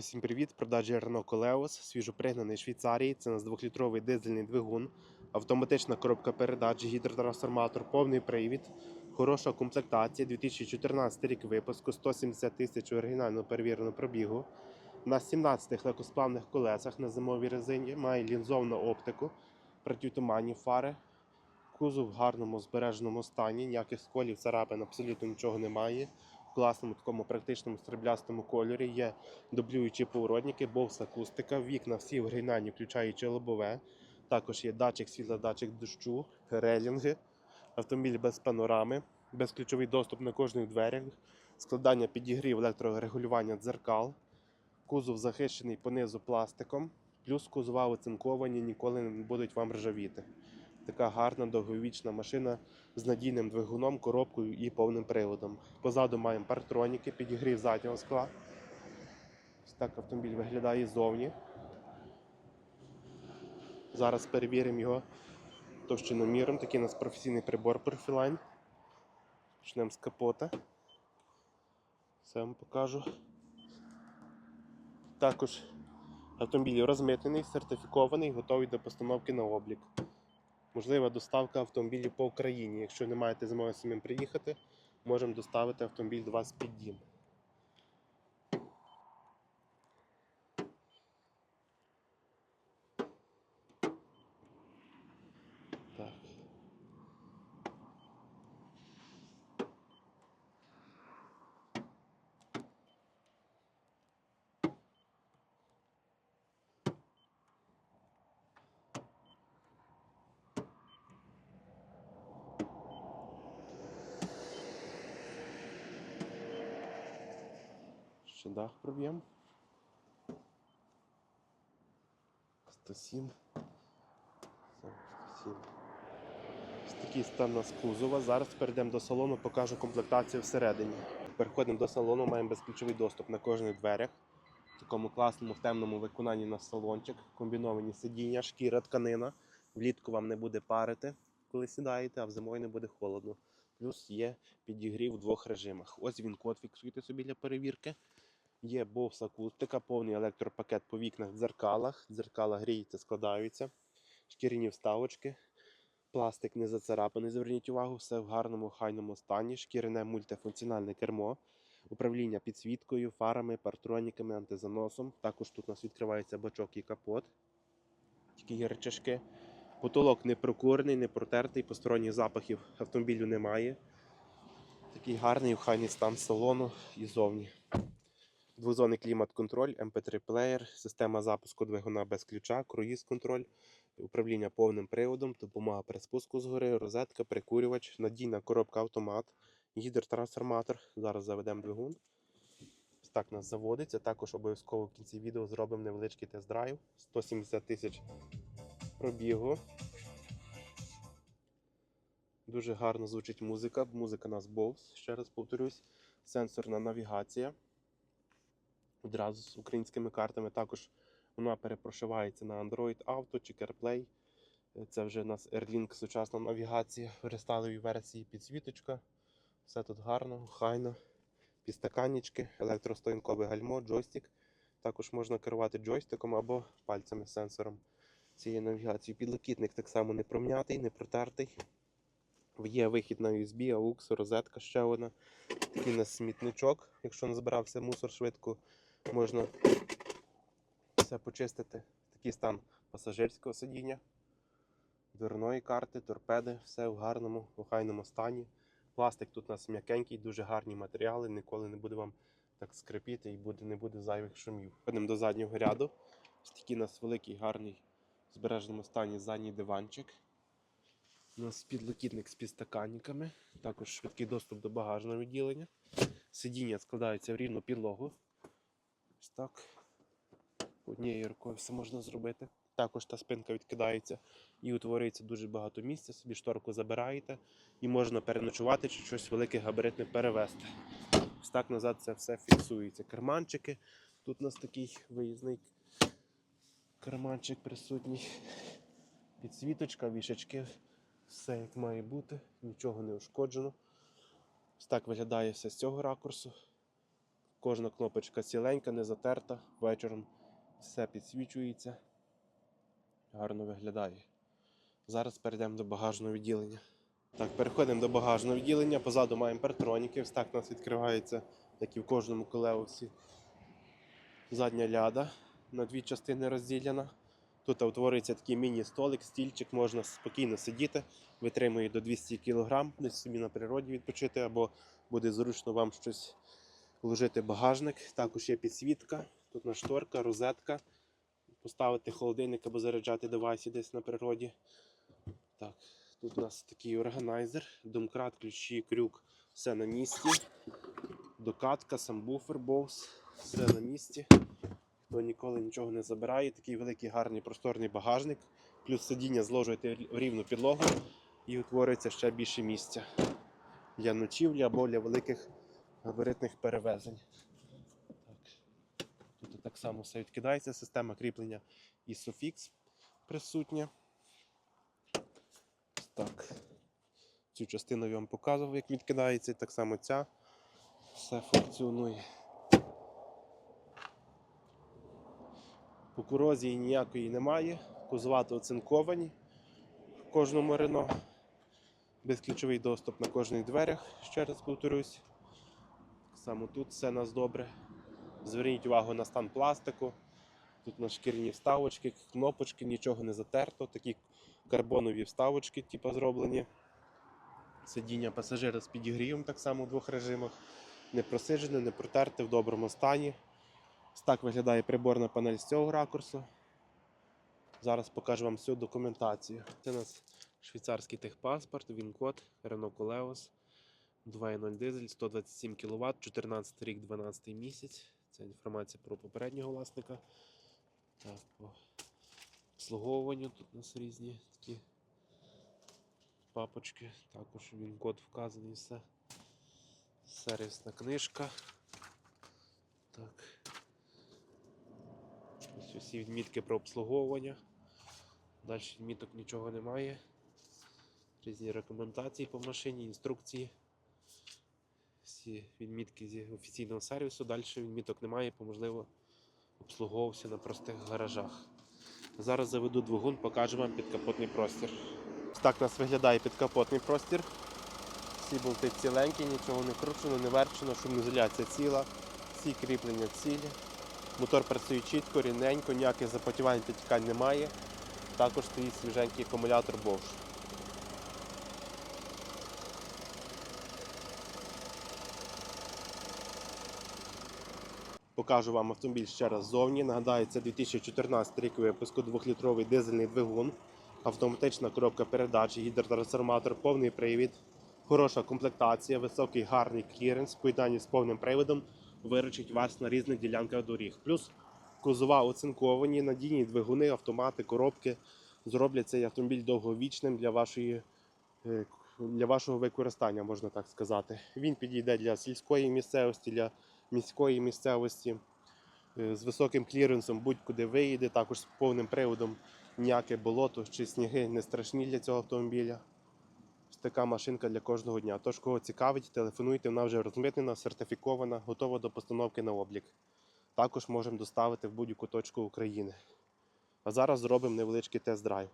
Усім привіт! Продажі Renault Coleos, свіжопригнаний Швейцарії. Це у нас 2-літровий дизельний двигун, автоматична коробка передач, гідротрансформатор, повний привід, хороша комплектація. 2014 рік випуску, 170 тисяч оригінально перевіреного пробігу. На 17 легкосплавних колесах на зимовій резині має лінзовну оптику, протитуманні фари. Кузов в гарному збереженому стані, ніяких сколів, царапин, абсолютно нічого немає. В класному такому практичному стріблястому кольорі є дублюючі поворотники, бовс акустика, вікна всі оригінальні, включаючи лобове. Також є датчик світла, датчик дощу, релінги, автомобіль без панорами, безключовий доступ на кожних дверях, складання підігрів електрорегулювання дзеркал, кузов захищений понизу пластиком, плюс кузова оцинковані, ніколи не будуть вам ржавіти. Така гарна довговічна машина з надійним двигуном, коробкою і повним приводом. Позаду маємо партроніки, підігрів заднього скла. Ось так автомобіль виглядає ззовні. Зараз перевіримо його товщиноміром. Такий у нас професійний прибор Profiline. Почнемо з капота. Все вам покажу. Також автомобіль розмитнений, сертифікований, готовий до постановки на облік. Можлива доставка автомобілів по Україні. Якщо не маєте змоги самим приїхати, можемо доставити автомобіль до вас під дім. Ще дах проб'ємо. 107. 107. Ось такий стан у нас кузова. Зараз перейдемо до салону, покажу комплектацію всередині. Переходимо до салону, маємо безключовий доступ на кожних дверях. В такому класному, в темному виконанні на салончик. Комбіновані сидіння, шкіра, тканина. Влітку вам не буде парити, коли сідаєте, а в зимою не буде холодно. Плюс є підігрів в двох режимах. Ось він код фіксуйте собі для перевірки. Є Bose акустика, повний електропакет по вікнах, дзеркалах. Дзеркала гріються, складаються. Шкіряні вставочки. Пластик не зацарапаний, зверніть увагу, все в гарному хайному стані. Шкіряне мультифункціональне кермо, управління підсвіткою, фарами, партроніками, антизаносом. Також тут у нас відкривається бачок і капот. Такі є речашки. Потолок не прокурений, не протертий, посторонніх запахів автомобілю немає. Такий гарний охайний стан салону і зовні. Двозонний клімат-контроль, MP3 плеєр, система запуску двигуна без ключа, круїз-контроль, управління повним приводом, допомога при спуску згори, розетка, прикурювач, надійна коробка автомат, гідротрансформатор. Зараз заведемо двигун. Так нас заводиться. Також обов'язково в кінці відео зробимо невеличкий тест-драйв. 170 тисяч пробігу. Дуже гарно звучить музика. Музика у нас Bose, ще раз повторюсь. Сенсорна навігація. Одразу з українськими картами. Також вона перепрошивається на Android Auto чи CarPlay. Це вже у нас Airlink сучасна навігація в рестайловій версії підсвіточка. Все тут гарно, хайно. Підстаканнички, електростоянкове гальмо, джойстик. Також можна керувати джойстиком або пальцями сенсором цієї навігації. Підлокітник так само не пром'ятий, не протертий. Є вихід на USB, AUX, розетка ще одна. Такий у нас смітничок. Якщо не збирався мусор швидко, можна все почистити. Такий стан пасажирського сидіння, дверної карти, торпеди, все в гарному, охайному стані. Пластик тут у нас м'якенький, дуже гарні матеріали, ніколи не буде вам так скрипіти і буде, не буде зайвих шумів. Ходимо до заднього ряду. Ось такий у нас великий, гарний, в збереженому стані задній диванчик. У нас підлокітник з підстаканниками, також швидкий доступ до багажного відділення. Сидіння складається в рівну підлогу. Так. Однією рукою все можна зробити. Також та спинка відкидається і утворюється дуже багато місця. Собі шторку забираєте і можна переночувати чи щось велике габаритне перевезти. Ось так назад це все фіксується. Карманчики. Тут у нас такий виїзний карманчик присутній. Підсвіточка, вішачки. Все як має бути, нічого не ушкоджено. Ось так виглядає все з цього ракурсу. Кожна кнопочка ціленька, не затерта. Вечором все підсвічується. Гарно виглядає. Зараз перейдемо до багажного відділення. Так, переходимо до багажного відділення. Позаду маємо партроніки. Ось так у нас відкривається, як і в кожному колеусі. Задня ляда на дві частини розділена. Тут утворюється такий міні-столик, стільчик, можна спокійно сидіти, витримує до 200 кг, десь собі на природі відпочити, або буде зручно вам щось вложити багажник. Також є підсвітка, тут на шторка, розетка. Поставити холодильник або заряджати девайси десь на природі. Так, тут у нас такий органайзер, домкрат, ключі, крюк, все на місці. Докатка, сам буфер Bose, все на місці. Хто ніколи нічого не забирає, такий великий гарний просторний багажник. Плюс сидіння зложуєте в рівну підлогу і утворюється ще більше місця для ночівлі або для великих габаритних перевезень. Так. Тут так само все відкидається, система кріплення ISOFIX присутня. Так. Цю частину я вам показував, як відкидається, і так само ця все функціонує. По корозії ніякої немає. Кузовато оцинковані в кожному Рено. Безключовий доступ на кожних дверях, ще раз повторюсь. Само тут все у нас добре. Зверніть увагу на стан пластику. Тут на шкірні вставочки, кнопочки, нічого не затерто. Такі карбонові вставочки, типу, зроблені. Сидіння пасажира з підігрівом так само в двох режимах. Не просиджене, не протерте в доброму стані. Ось так виглядає приборна панель з цього ракурсу. Зараз покажу вам всю документацію. Це у нас швейцарський техпаспорт, він-код, Renault Coleos, 2.0 дизель, 127 кВт, 14 рік, 12 місяць. Це інформація про попереднього власника. Так, по обслуговуванню тут у нас різні такі папочки. Також він-код вказаний все. Сервісна книжка. Так. Ось усі відмітки про обслуговування. Далі відміток нічого немає. Різні рекомендації по машині, інструкції. Всі відмітки зі офіційного сервісу. Далі відміток немає, бо, можливо, обслуговувався на простих гаражах. Зараз заведу двигун, покажу вам підкапотний простір. Так у нас виглядає підкапотний простір. Всі болти ціленькі, нічого не кручено, не верчено, шумоізоляція ціла, всі кріплення цілі. Мотор працює чітко, рівненько, ніяких запотівань підтікань немає. Також стоїть свіженький акумулятор Bosch. Покажу вам автомобіль ще раз ззовні. Нагадаю, це 2014 рік випуску 2-літровий дизельний двигун, автоматична коробка передач, гідротрансформатор, повний привід, хороша комплектація, високий гарний кліренс, в поєднанні з повним приводом виручить вас на різних ділянках доріг. Плюс кузова оцинковані, надійні двигуни, автомати, коробки зроблять цей автомобіль довговічним для вашої. е, Для вашого використання, можна так сказати. Він підійде для сільської місцевості, для міської місцевості е, з високим кліренсом, будь-куди виїде, також з повним приводом ніяке болото чи сніги не страшні для цього автомобіля. Така машинка для кожного дня. Тож, кого цікавить, телефонуйте, вона вже розмитнена, сертифікована, готова до постановки на облік. Також можемо доставити в будь-яку точку України. А зараз зробимо невеличкий тест-драйв.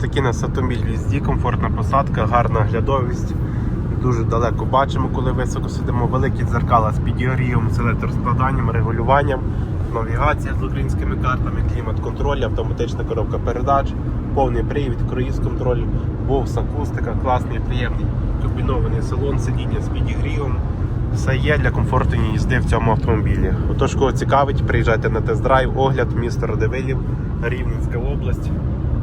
Такий у нас автомобіль в їзді, комфортна посадка, гарна глядовість. Дуже далеко бачимо, коли високо сидимо. Великі дзеркала з підігрівом, з електроскладанням, регулюванням, навігація з українськими картами, клімат-контроль, автоматична коробка передач, повний привід, круїз-контроль, бовс, акустика, класний, приємний комбінований салон, сидіння з підігрівом. Все є для комфортної їзди в цьому автомобілі. Отож, кого цікавить, приїжджайте на тест-драйв, огляд, місто Радивилів, Рівненська область.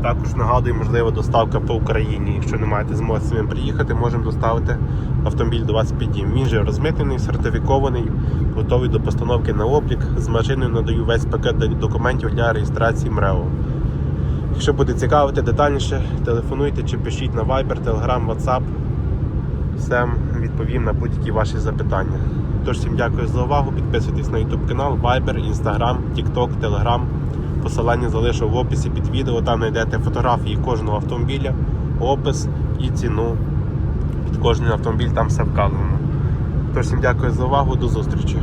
Також нагадую, можливо, доставка по Україні. Якщо не маєте змоги самим приїхати, можемо доставити автомобіль до вас під дім. Він же розмитнений, сертифікований, готовий до постановки на облік. З машиною надаю весь пакет документів для реєстрації МРЕО. Якщо буде цікавити детальніше, телефонуйте чи пишіть на Viber, Telegram, WhatsApp. Всем відповім на будь-які ваші запитання. Тож всім дякую за увагу. Підписуйтесь на YouTube канал, Viber, Instagram, TikTok, Telegram. Посилання залишу в описі під відео. Там знайдете фотографії кожного автомобіля, опис і ціну під кожний автомобіль. Там все вказано. Тож всім дякую за увагу. До зустрічі.